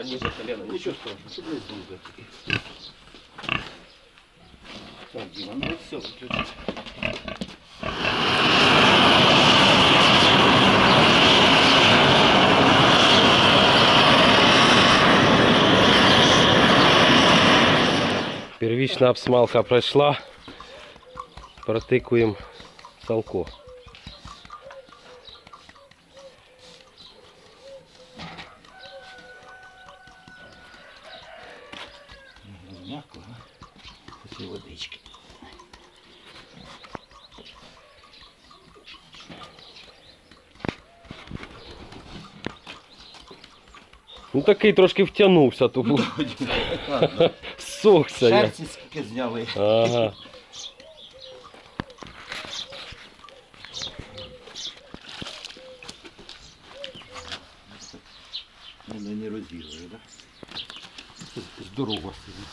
Чекай, ниже колено. Нічого страшного, щоб не зубити. Так, Діма, ну все, виключи. Первічна обсмалка пройшла. Протикуємо салко. Ну такий трошки втягнувся, то був. Ладно. Ссохся я. Шерсті скільки зняли. Ага. Ну, не розігрує, так? Здорово собі.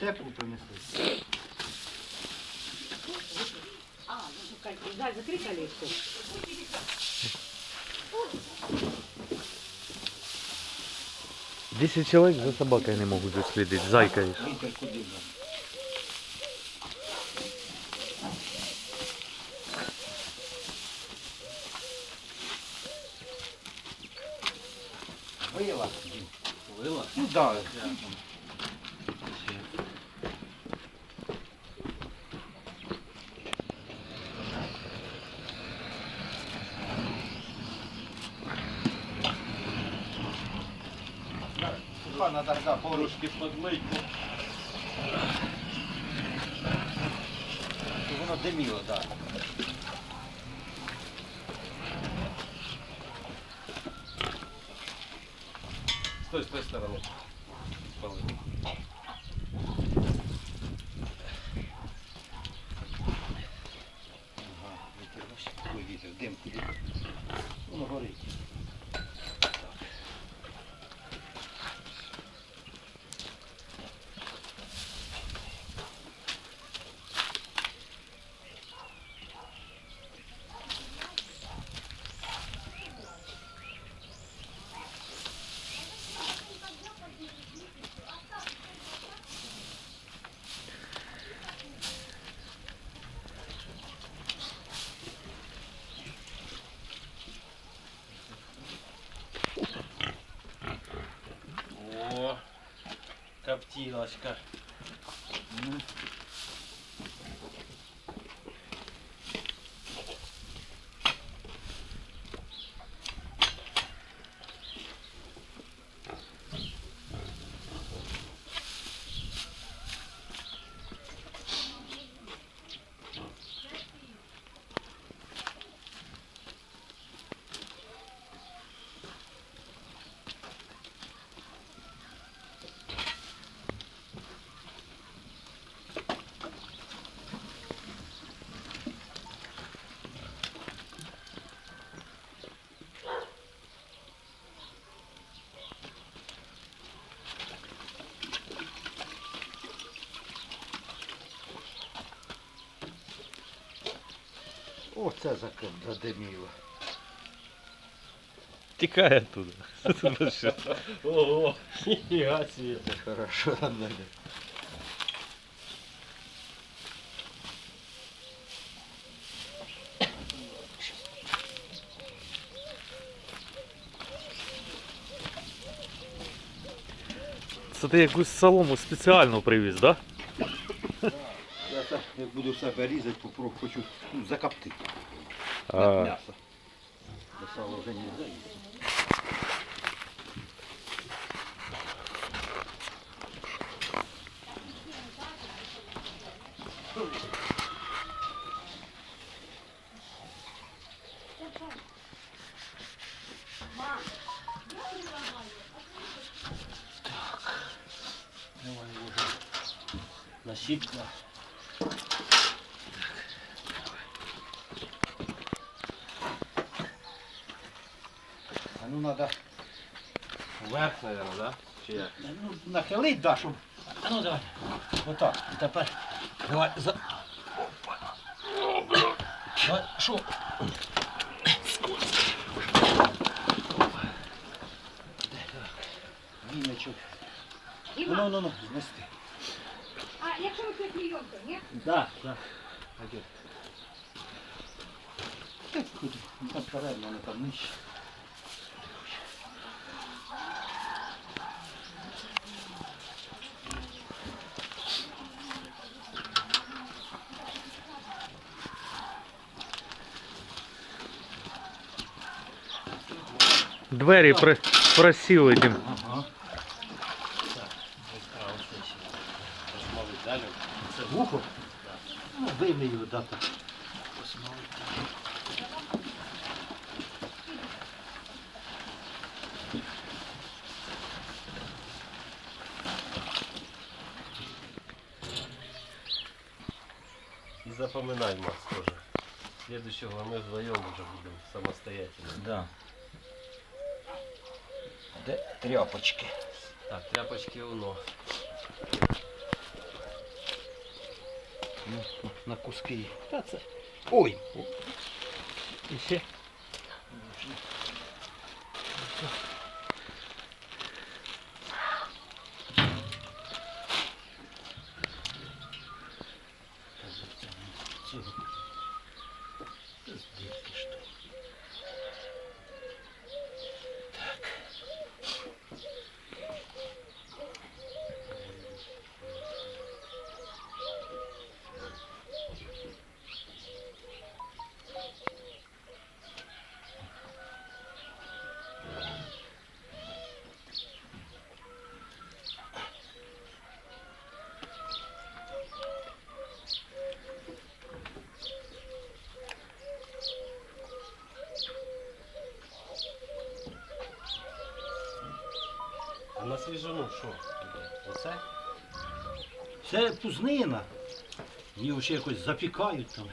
Це тепло принесли. Как, да, закрой калитку. Десять человек за собакой не могут уследить, зайка їх. Вітер куди нам? Вила. Вила? Ну да. Пана тогда поруч подлить. воно диміло, так. Стой, стой, тої сторони. Пали. Ага, вітер, бачиш, такий вітер, дим куди. Воно горить. О, коптилочка. Оце задиміло. Тікає оттуда. Ого, ніга. Це хорошо на мене. Це ти якусь солому спеціально привіз, да? Я так, як буду себе різати, попробую, хочу ну, закоптити. А. Над м'ясо. Бо сало вже не заїсти. Давай уже насипка. А ну Вверх, мабуть, да? Чи як? ну, нахилить, да, щоб. А ну давай. Отак. Тепер. Давай за. Опа. Давай, що? Віночок. Ну, ну, ну, ну, знести. А якщо ви тут клейонка, ні? Да, да. Пойдет. Так, куди? Ну, там вперед, воно там нижче. Двері при... просіли тим. Ага. Розмовить далі. Це вухо? Ну, вимію дати. Посмотрите. І запоминай, Макс, тоже. Следующего мы вдвоем уже будем самостоятельно. Да. Тряпочки? Так, тряпочки уно. Ну, на куски. Та це. Ой! І ще. А на що? Оце? Це пузнина. Її ще якось запікають там.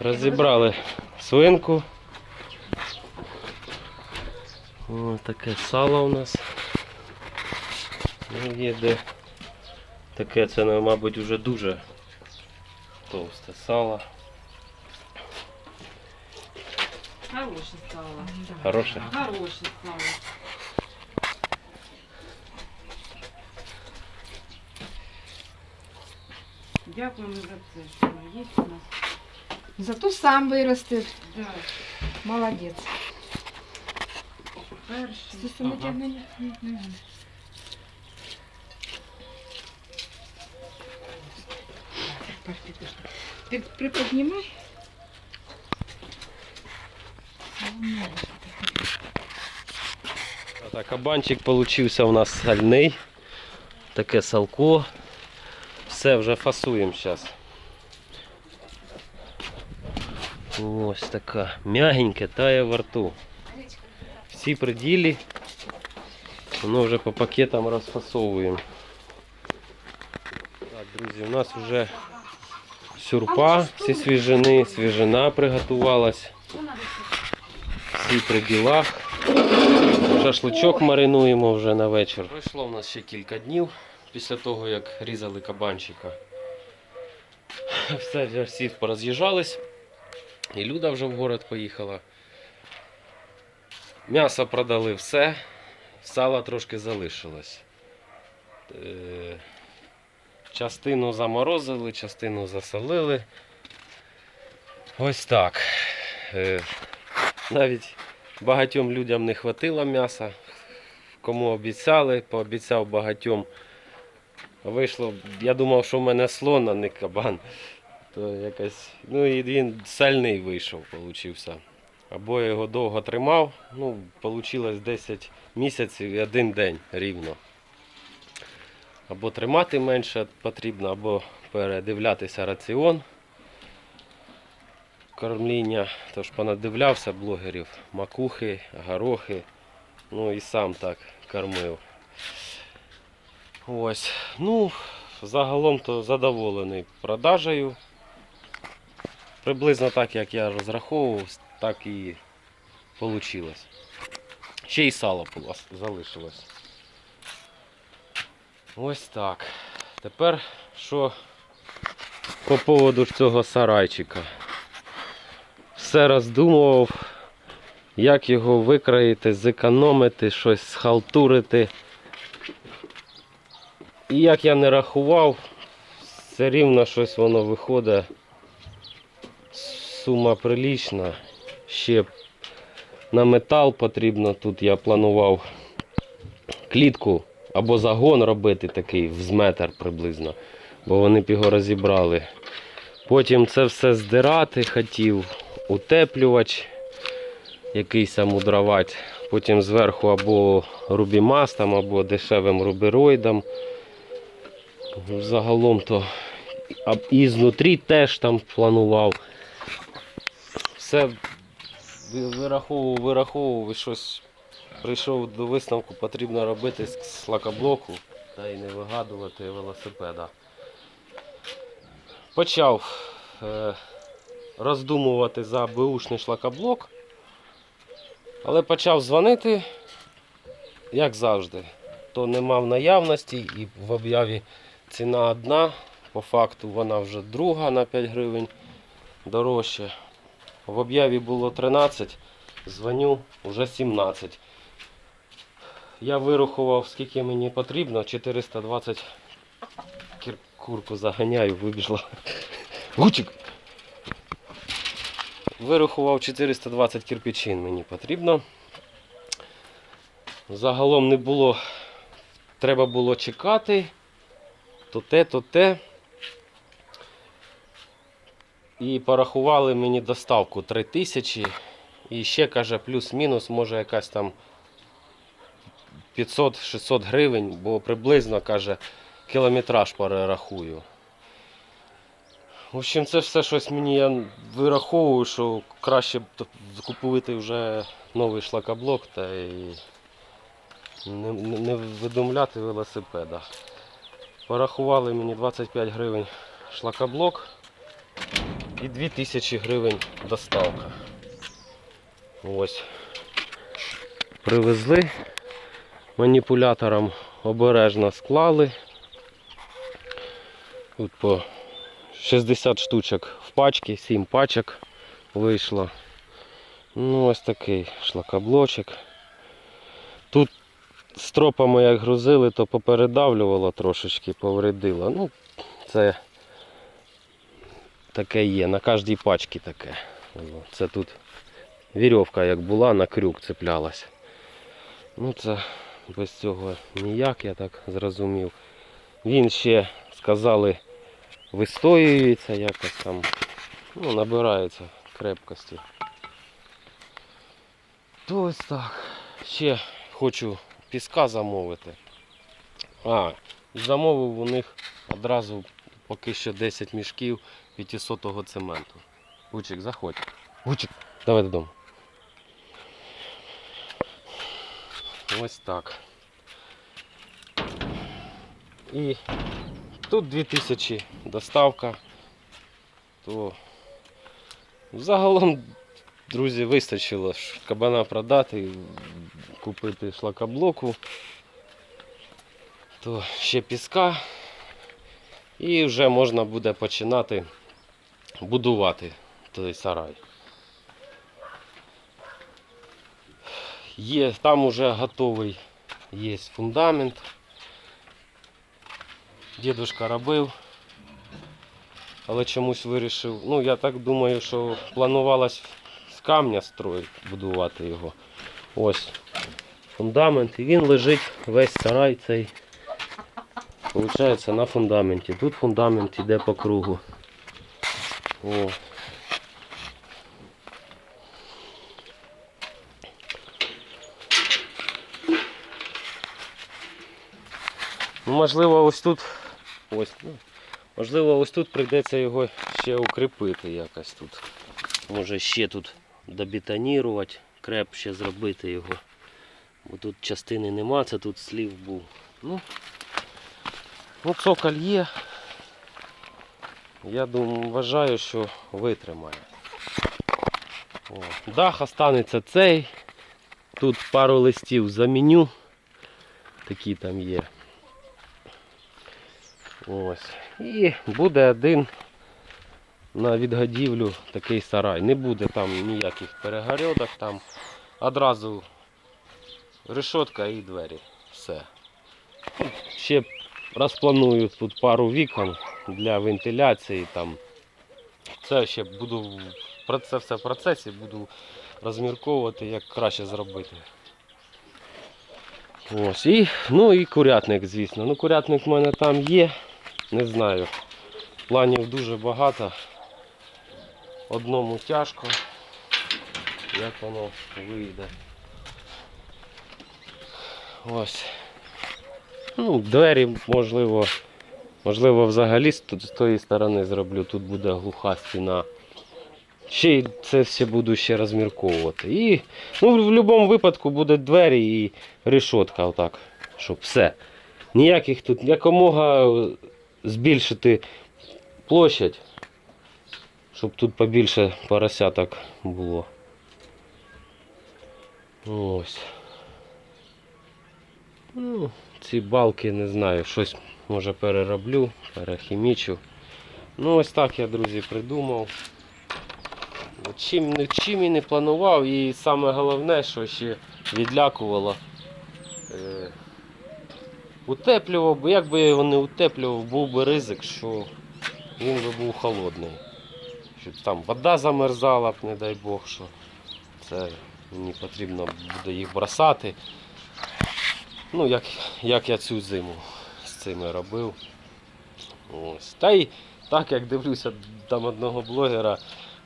Розібрали свинку. Ось таке сало у нас. Ну, є де таке, це, мабуть, вже дуже товсте сало. Хороше стало. Хороше. Хороше стало. Дякуємо за це, що є у нас. Зато сам виростив. Да, Молодець. перший. Стосовно Ага. тягнення. Ти приподнімай. Так, кабанчик получився у нас сальний. Таке салко. Все, вже фасуємо зараз. Ось така м'ягеньке, тає во рту. Всі приділі. Воно вже по пакетам розфасовуємо. Так, друзі, у нас вже сюрпа, всі свіжини, свіжина приготувалась. Всі при ділах. Шашличок маринуємо вже на вечір. Пройшло в нас ще кілька днів після того, як різали кабанчика. Все, всі пороз'їжджались. І Люда вже в город поїхала. М'ясо продали все, сало трошки залишилось. Е, Частину заморозили, частину засолили. Ось так. Е, Навіть багатьом людям не хватило м'яса. Кому обіцяли, пообіцяв багатьом. Вийшло, я думав, що в мене слон, а не кабан. То якось, ну і він сальний вийшов, получився. Або я його довго тримав, ну, вийшло 10 місяців і один день рівно. Або тримати менше потрібно, або передивлятися раціон кормління. Тож понадивлявся блогерів, макухи, горохи. Ну і сам так кормив. Ось. Ну, загалом то задоволений продажею. Приблизно так, як я розраховував, так і вийшло. Ще й сало залишилось. Ось так. Тепер що по поводу цього сарайчика. Все роздумував, як його викроїти, зекономити, щось схалтурити. І як я не рахував, все рівно щось воно виходить. Сума прилічна. Ще на метал потрібно. Тут я планував клітку або загон робити такий в метр приблизно, бо вони б його розібрали. Потім це все здирати хотів, утеплювач якийсь мудровать. Потім зверху або рубімастом, або дешевим рубероїдом. Загалом то і знутрі теж там планував. Все вираховував, вираховував і щось прийшов до висновку, потрібно робити з з лакоблоку та й не вигадувати велосипеда. Почав е, роздумувати за беушний шлакоблок, але почав дзвонити, як завжди. То нема в наявності і в об'яві ціна одна, по факту вона вже друга на 5 гривень дорожче. В об'яві було 13, дзвоню вже 17. Я вирахував, скільки мені потрібно, 420 кір- курку заганяю, вибіжла. Гучик! Вирахував 420 кирпичин мені потрібно. Загалом не було, треба було чекати, то те, то те. І порахували мені доставку 3000. І ще каже, плюс-мінус, може якась там 500-600 гривень, бо приблизно каже, кілометраж перерахую. В общем, це все щось мені я вираховую, що краще б купувати вже новий шлакоблок та і не не видумляти велосипеда. Порахували мені 25 гривень шлакоблок і 2000 гривень доставка. Ось. Привезли маніпулятором обережно склали. Тут по 60 штучок в пачці, 7 пачок вийшло. Ну, ось такий шлакоблочок. Тут стропами як грузили, то попередавлювало трошечки, повредило. Ну, це таке є, на кожній пачці таке. Це тут вірьовка як була, на крюк цеплялась. Ну це без цього ніяк, я так зрозумів. Він ще сказали вистоюється якось там, ну, набирається крепкості. То ось так. Ще хочу піска замовити. А, замовив у них одразу поки що 10 мішків 500 цементу. Гучик, заходь. Гучик, давай додому. Ось так. І тут 2000 доставка. То загалом, друзі, вистачило кабана продати, купити шлакоблоку, то ще піска. І вже можна буде починати будувати той сарай. Є, там уже готовий є фундамент. Дідушка робив, але чомусь вирішив. Ну, я так думаю, що планувалось з камня строїти, будувати його. Ось фундамент. І він лежить весь сарай цей. Получається на фундаменті. Тут фундамент йде по кругу. О. Ну, можливо, ось тут. Ось, ну, Можливо, ось тут прийдеться його ще укріпити якось тут. Може ще тут добетонірувати, креп ще зробити його. Бо тут частини нема, це тут слів був. Ну, ну цоколь є. Я думаю, вважаю, що витримає. О, дах останеться цей. Тут пару листів заміню. Такі там є. Ось. І буде один на відгодівлю такий сарай. Не буде там ніяких перегородок, там одразу решетка і двері. Все. Ще розпланую тут пару вікон для вентиляції. Там. Це ще буду це все в процесі, буду розмірковувати, як краще зробити. Ось, і, ну і курятник, звісно. Ну, курятник в мене там є. Не знаю. Планів дуже багато. Одному тяжко. Як воно вийде. Ось. Ну, двері, можливо, можливо, взагалі з тої сторони зроблю. Тут буде глуха стіна. Ще й це все буду ще розмірковувати. І ну, в будь-якому випадку буде двері і решетка, отак. Щоб все. Ніяких тут якомога збільшити площадь, щоб тут побільше поросяток було. Ось. Ну, ці балки не знаю, щось може перероблю, перехімічу. Ну ось так я, друзі, придумав. Чим, чим і не планував, і саме головне, що ще відлякувало. Утеплював, бо якби я його не утеплював, був би ризик, що він би був холодний. Щоб там вода замерзала б, не дай Бог, що це мені потрібно буде їх бросати. Ну, як, як я цю зиму з цими робив. Ось. Та й так як дивлюся там одного блогера,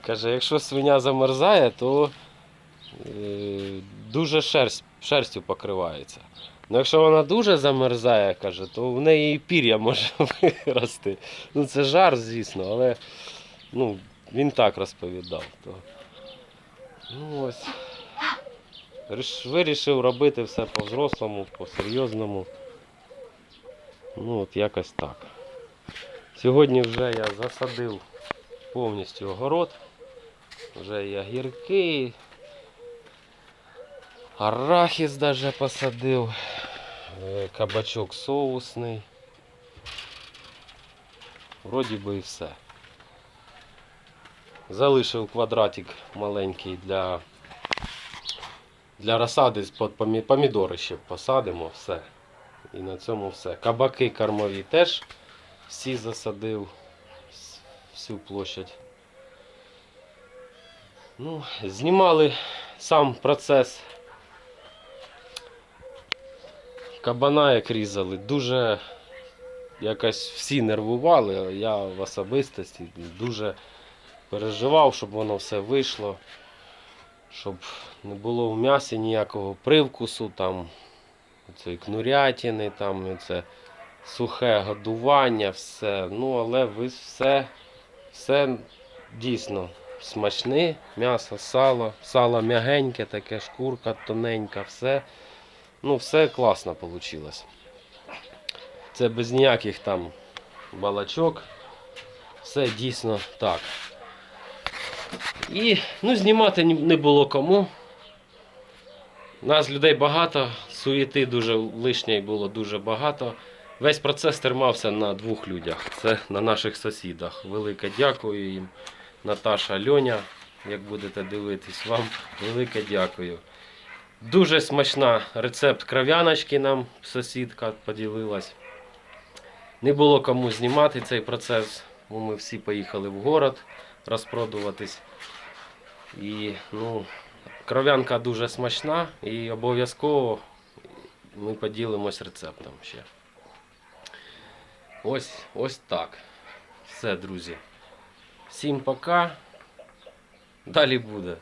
каже, якщо свиня замерзає, то е, дуже шерсть, шерстю покривається. Ну, якщо вона дуже замерзає, каже, то в неї і пір'я може вирости. Ну це жар, звісно, але ну, він так розповідав. То, ну, ось. Вирішив робити все по-взрослому, по-серйозному. Ну от якось так. Сьогодні вже я засадив повністю огород. Вже і огірки, арахіс даже посадив, е, кабачок соусний. Вроді би і все. Залишив квадратик маленький для для розсади помідори ще посадимо, все. І на цьому все. Кабаки кормові теж всі засадив всю площадь. Ну, знімали сам процес. Кабана як різали, дуже якось всі нервували, я в особистості дуже переживав, щоб воно все вийшло щоб не було в м'ясі ніякого привкусу, там цієї кнурятини, там це сухе годування, все. Ну, але ви все, все дійсно смачне, м'ясо, сало, сало м'ягеньке, таке шкурка тоненька, все. Ну, все класно вийшло. Це без ніяких там балачок. Все дійсно так. І ну, знімати не було кому. Нас людей багато, суєти дуже лишньої було дуже багато. Весь процес тримався на двох людях. Це на наших сусідах. Велике дякую їм. Наташа Льоня, як будете дивитись, вам велике дякую. Дуже смачна рецепт кров'яночки нам сусідка поділилась. Не було кому знімати цей процес, бо ми всі поїхали в город розпродуватись. І ну, кров'янка дуже смачна і обов'язково ми поділимось рецептом ще. Ось, ось так. Все, друзі. Всім пока. Далі буде.